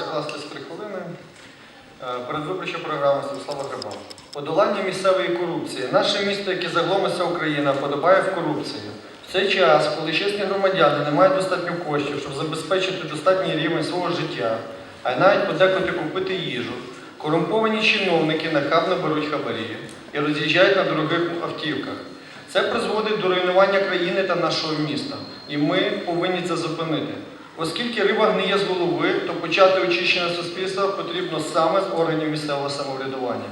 Вкласти з три хвилини. Е, Передвиборча програма Святослава Гриба. Подолання місцевої корупції. Наше місто, яке загломиться Україна, подобає в корупції. В цей час, коли чесні громадяни не мають достатньо коштів, щоб забезпечити достатній рівень свого життя, а й навіть подекуди купити їжу, корумповані чиновники нахабно беруть хабарі і роз'їжджають на дорогих автівках. Це призводить до руйнування країни та нашого міста, і ми повинні це зупинити. Оскільки риба гниє з голови, то почати очищення суспільства потрібно саме з органів місцевого самоврядування.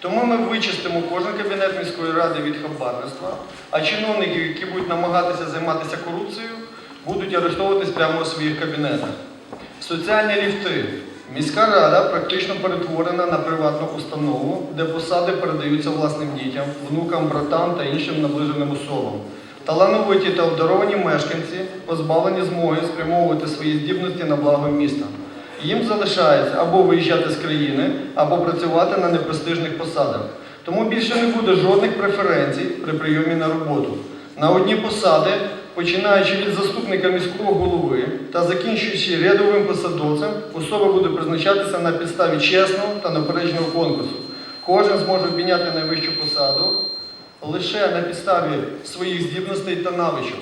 Тому ми вичистимо кожен кабінет міської ради від хабарництва, а чиновників, які будуть намагатися займатися корупцією, будуть арештовуватись прямо у своїх кабінетах. Соціальні ліфти. Міська рада практично перетворена на приватну установу, де посади передаються власним дітям, внукам, братам та іншим наближеним особам. Талановиті та обдаровані мешканці позбавлені змоги спрямовувати свої здібності на благо міста. Їм залишається або виїжджати з країни, або працювати на непрестижних посадах. Тому більше не буде жодних преференцій при прийомі на роботу. На одні посади, починаючи від заступника міського голови та закінчуючи рядовим посадовцем, особа буде призначатися на підставі чесного та напередженого конкурсу. Кожен зможе обійняти найвищу посаду лише на підставі своїх здібностей та навичок.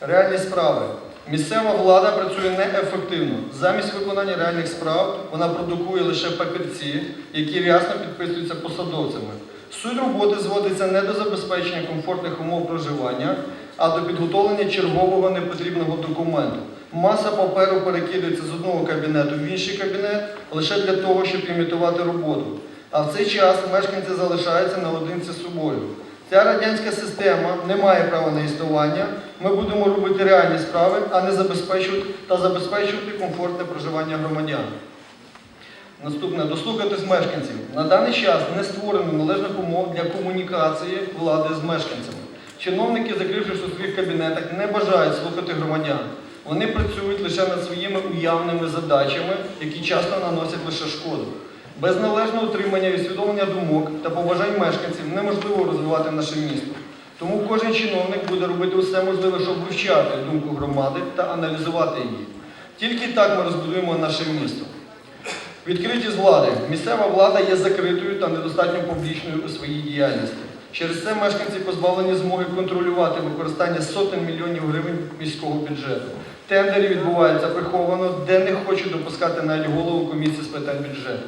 Реальні справи. Місцева влада працює неефективно. Замість виконання реальних справ вона продукує лише папірці, які рясно підписуються посадовцями. Суть роботи зводиться не до забезпечення комфортних умов проживання, а до підготовлення чергового непотрібного документу. Маса паперу перекидається з одного кабінету в інший кабінет лише для того, щоб імітувати роботу. А в цей час мешканці залишаються наодинці з собою. Ця радянська система не має права на існування. Ми будемо робити реальні справи, а не забезпечувати та забезпечувати комфортне проживання громадян. Наступне дослухатись мешканців. На даний час не створено належних умов для комунікації влади з мешканцями. Чиновники, закрившись у своїх кабінетах, не бажають слухати громадян. Вони працюють лише над своїми уявними задачами, які часто наносять лише шкоду. Без належного утримання і усвідомлення думок та побажань мешканців неможливо розвивати наше місто. Тому кожен чиновник буде робити усе можливе, щоб вивчати думку громади та аналізувати її. Тільки так ми розбудуємо наше місто. Відкритість влади. Місцева влада є закритою та недостатньо публічною у своїй діяльності. Через це мешканці позбавлені змоги контролювати використання сотень мільйонів гривень міського бюджету. Тендери відбуваються приховано, де не хочуть допускати навіть голову комісії з питань бюджету.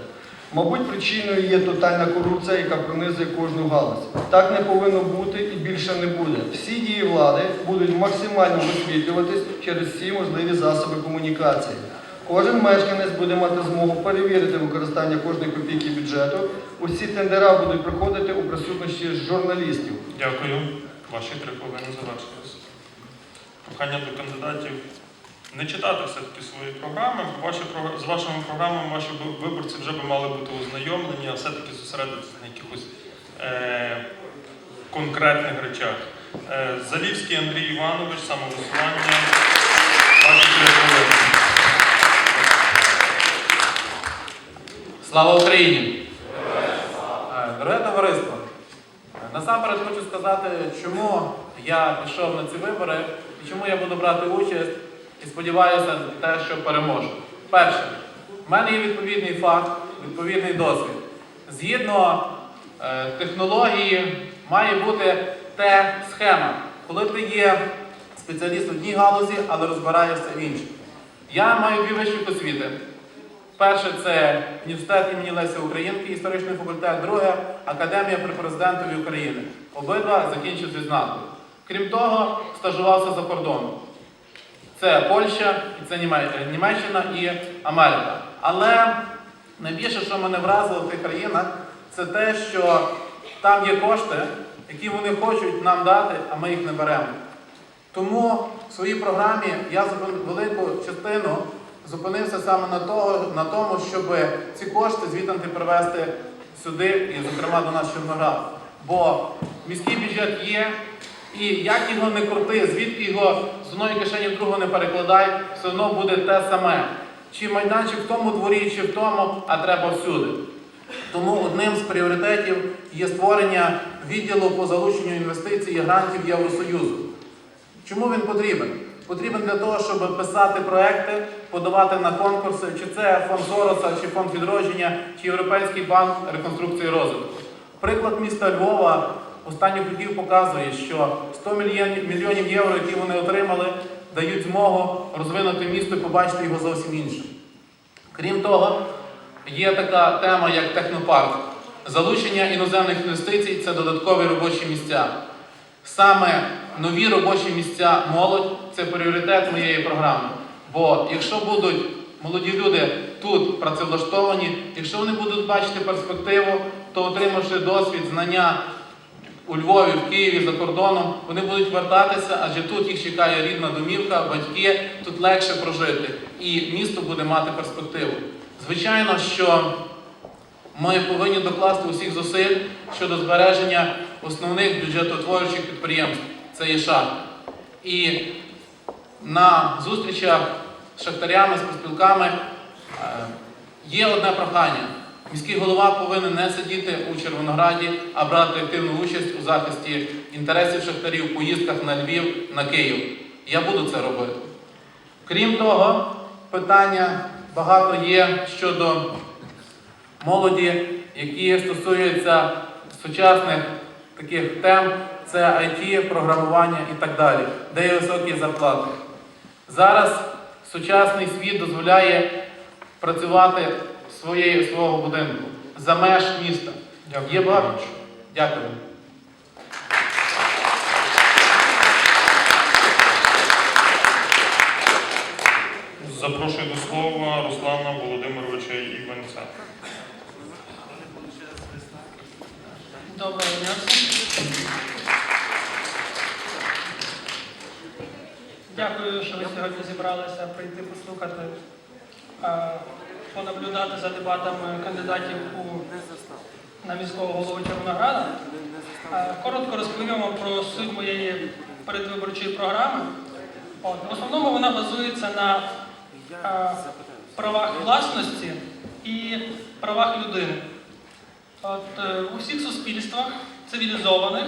Мабуть, причиною є тотальна корупція, яка пронизує кожну галузь. Так не повинно бути і більше не буде. Всі дії влади будуть максимально висвітлюватись через всі можливі засоби комунікації. Кожен мешканець буде мати змогу перевірити використання кожної копійки бюджету. Усі тендера будуть проходити у присутності журналістів. Дякую. Ваші три хвилини завершились. Прохання до кандидатів не читати все-таки свої програми. Ваші, з вашими програмами ваші виборці вже би мали бути ознайомлені, а все-таки зосередитися на якихось е, конкретних речах. Е, Залівський Андрій Іванович, самовисування. Ваші. Слава Україні! Е, Дороге товариство, е, насамперед хочу сказати, чому я пішов на ці вибори і чому я буду брати участь і сподіваюся на те, що переможу. Перше, в мене є відповідний факт, відповідний досвід. Згідно е, технології, має бути те схема, коли ти є спеціаліст в одній галузі, але розбираєшся в іншій. Я маю дві вищі освіти. Перше це університет імені Лесі Українки, історичний факультет, друге Академія при президентові України. Обидва закінчив з. Крім того, стажувався за кордоном. Це Польща, і це Німеччина і Америка. Але найбільше, що мене вразило в тих країнах, це те, що там є кошти, які вони хочуть нам дати, а ми їх не беремо. Тому в своїй програмі я велику частину зупинився саме на, того, на тому, щоб ці кошти звідти привезти сюди, і, зокрема, до нас Чорноград. Бо міський бюджет є, і як його не крути, звідки його з одної кишені в другу не перекладай, все одно буде те саме. Чи майданчик в тому дворі, чи в тому, а треба всюди. Тому одним з пріоритетів є створення відділу по залученню інвестицій і грантів Євросоюзу. Чому він потрібен? потрібен для того, щоб писати проекти, подавати на конкурси, чи це фонд Сороса, чи фонд відродження, чи Європейський банк реконструкції розвитку. Приклад міста Львова останніх років показує, що 100 мільйонів, євро, які вони отримали, дають змогу розвинути місто і побачити його зовсім іншим. Крім того, є така тема, як технопарк. Залучення іноземних інвестицій це додаткові робочі місця. Саме нові робочі місця молодь це пріоритет моєї програми. Бо якщо будуть молоді люди тут працевлаштовані, якщо вони будуть бачити перспективу, то отримавши досвід, знання у Львові, в Києві, за кордоном, вони будуть вертатися, адже тут їх чекає рідна домівка, батьки, тут легше прожити. І місто буде мати перспективу. Звичайно, що ми повинні докласти усіх зусиль щодо збереження основних бюджетотворючих підприємств. Це є шахти. І на зустрічах з шахтарями, з профспілками е, є одне прохання. Міський голова повинен не сидіти у Червонограді, а брати активну участь у захисті інтересів шахтарів поїздках на Львів, на Київ. Я буду це робити. Крім того, питання багато є щодо молоді, які стосуються сучасних таких тем, це IT, програмування і так далі, де є високі зарплати. Зараз сучасний світ дозволяє працювати своєю свого будинку за меж міста. Дякую. Є багато. Дякую. Запрошую до слова Руслана Володимировича Іванця. Доброго дня. Дякую, що ви сьогодні зібралися прийти послухати, понаблюдати за дебатами кандидатів у, на міського голову Червонограда. Е, Коротко розповім вам про суть моєї передвиборчої програми. От, в основному вона базується на е, правах власності і правах людини. От, е, у всіх суспільствах цивілізованих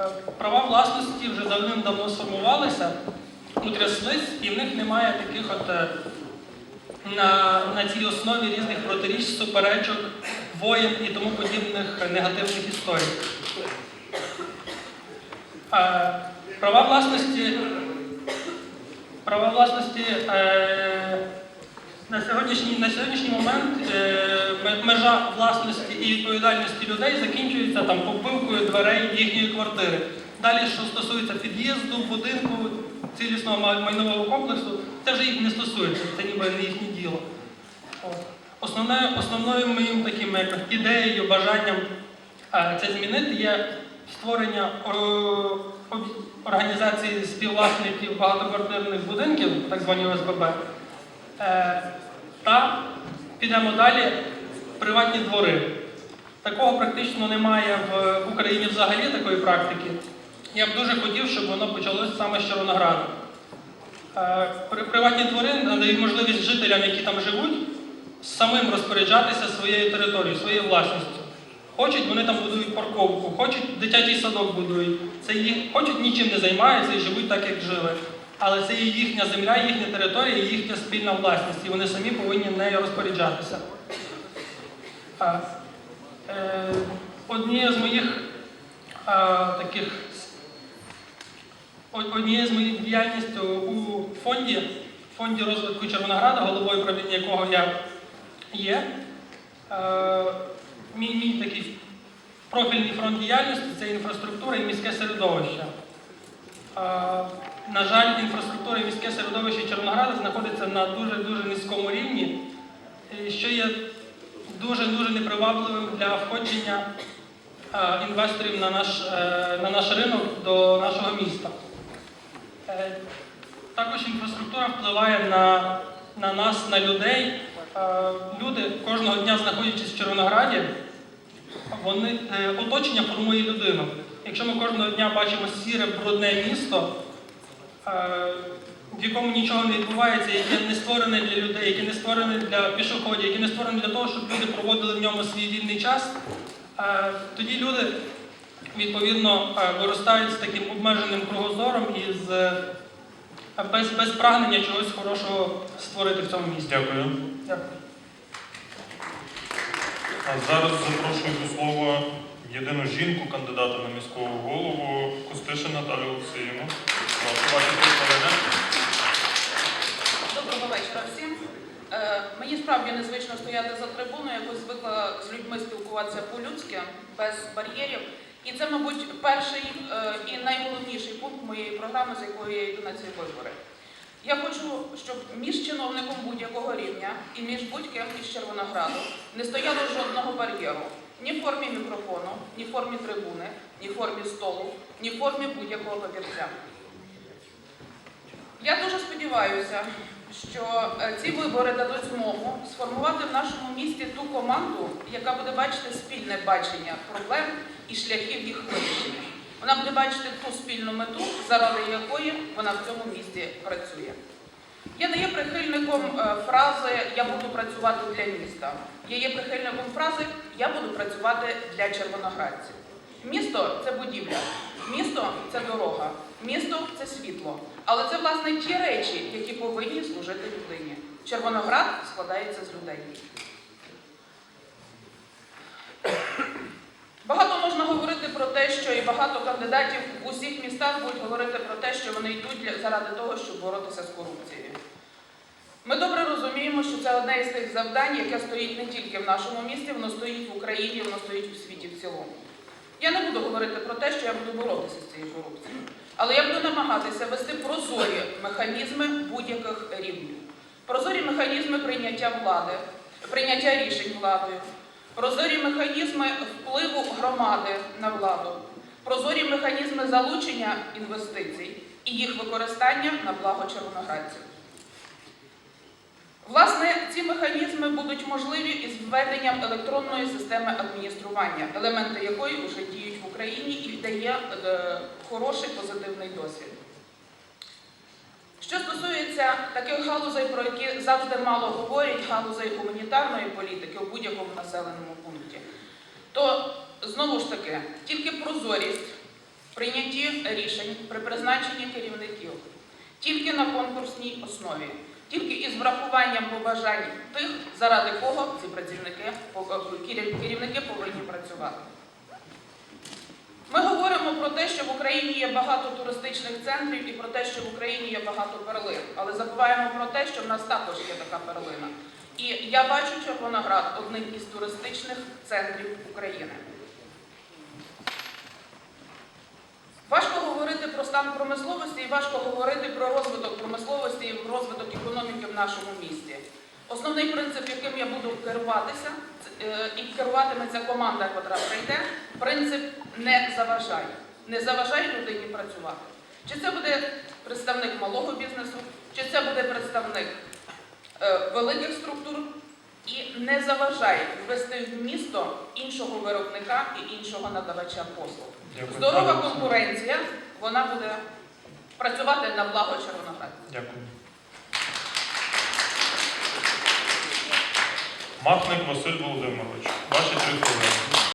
е, права власності вже давним-давно сформувалися, утряслись, і в них немає таких от е, на, на цій основі різних протиріч, суперечок, воєн і тому подібних негативних історій. Е, Права власності, права власності е, на сьогоднішній, на сьогоднішній момент е, межа власності і відповідальності людей закінчується там побивкою дверей їхньої квартири. Далі, що стосується під'їзду, будинку, цілісного майнового комплексу, це вже їх не стосується, це ніби не їхнє діло. Основною, основною моїм таким ідеєю, бажанням е, це змінити є створення організації співвласників багатоквартирних будинків, так звані ОСББ. Е, Та підемо далі приватні двори. Такого практично немає в Україні взагалі такої практики. Я б дуже хотів, щоб воно почалося саме з Червонограду. Е, при- Приватні двори надають можливість жителям, які там живуть, самим розпоряджатися своєю територією, своєю власністю. Хочуть, вони там будують парковку, хочуть дитячий садок будують. Це їх, хочуть нічим не займаються і живуть так, як жили. Але це є їхня земля, їхня територія, їхня спільна власність, і вони самі повинні нею розпоряджатися. А, е, однією з моїх е, таких Однією з моїх діяльностей у фонді, фонді розвитку Червонограда, головою правління якого я є, е, мій, мій такий профільний фронт діяльності це інфраструктура і міське середовище. Е, на жаль, інфраструктура і міське середовище Червонограда знаходиться на дуже-дуже низькому рівні, що є дуже-дуже непривабливим для входження е, інвесторів на наш, е, на наш ринок до нашого міста. Е, Також інфраструктура впливає на, на нас, на людей. Е, Люди кожного дня, знаходячись в Червонограді, вони, е, оточення формує людину. Якщо ми кожного дня бачимо сіре, брудне місто, в якому нічого не відбувається, яке не створене для людей, яке не створене для пішоходів, яке не створене для того, щоб люди проводили в ньому свій вільний час, тоді люди відповідно е, виростають з таким обмеженим кругозором і з е, без, без прагнення чогось хорошого створити в цьому місті. Дякую. Дякую. А зараз запрошую до слова єдину жінку кандидата на міського голову Костишин Наталію Олексіївну. Доброго вечора всім. Е, мені справді незвично стояти за трибуною, якось звикла з людьми спілкуватися по-людськи, без бар'єрів. І це, мабуть, перший е, і найголовніший пункт моєї програми, з якою я йду на ці вибори. Я хочу, щоб між чиновником будь-якого рівня і між будь-ким із Червонограду не стояло жодного бар'єру ні в формі мікрофону, ні в формі трибуни, ні в формі столу, ні в формі будь-якого папірця. Я дуже сподіваюся, що е, ці вибори дадуть змогу сформувати в нашому місті ту команду, яка буде бачити спільне бачення проблем і шляхів їх вирішення. Вона буде бачити ту спільну мету, заради якої вона в цьому місті працює. Я не є прихильником е, фрази Я буду працювати для міста. Я є прихильником фрази Я буду працювати для червоноградців. Місто це будівля, місто це дорога, місто це світло. Але це власне ті речі, які повинні служити людині. Червоноград складається з людей. Багато можна говорити про те, що і багато кандидатів в усіх містах будуть говорити про те, що вони йдуть заради того, щоб боротися з корупцією. Ми добре розуміємо, що це одне із тих завдань, яке стоїть не тільки в нашому місті, воно стоїть в Україні, воно стоїть у світі в цілому. Я не буду говорити про те, що я буду боротися з цією корупцією, але я буду намагатися вести прозорі механізми будь-яких рівнів. Прозорі механізми прийняття влади, прийняття рішень владою, прозорі механізми впливу громади на владу, прозорі механізми залучення інвестицій і їх використання на благо червоноградців. Власне, ці механізми будуть можливі із введенням електронної системи адміністрування, елементи якої вже діють в Україні і дає е, хороший позитивний досвід. Що стосується таких галузей, про які завжди мало говорять, галузей гуманітарної політики у будь-якому населеному пункті, то знову ж таки тільки прозорість в прийнятті рішень при призначенні керівників, тільки на конкурсній основі, тільки із врахуванням побажань тих, заради кого ці працівники керівники повинні працювати. Говоримо про те, що в Україні є багато туристичних центрів і про те, що в Україні є багато перлин, але забуваємо про те, що в нас також є така перлина. І я бачу Червоноград одним із туристичних центрів України. Важко говорити про стан промисловості і важко говорити про розвиток промисловості і розвиток економіки в нашому місті. Основний принцип, яким я буду керуватися, е, і керуватиметься команда, яка прийде, принцип не заважай. Не заважай людині працювати. Чи це буде представник малого бізнесу, чи це буде представник е, великих структур, і не заважай ввести в місто іншого виробника і іншого надавача послуг. Здорова конкуренція, вона буде працювати на благо Червонограду. Дякую. Махник Василь Володимирович. Ваші три хвилини.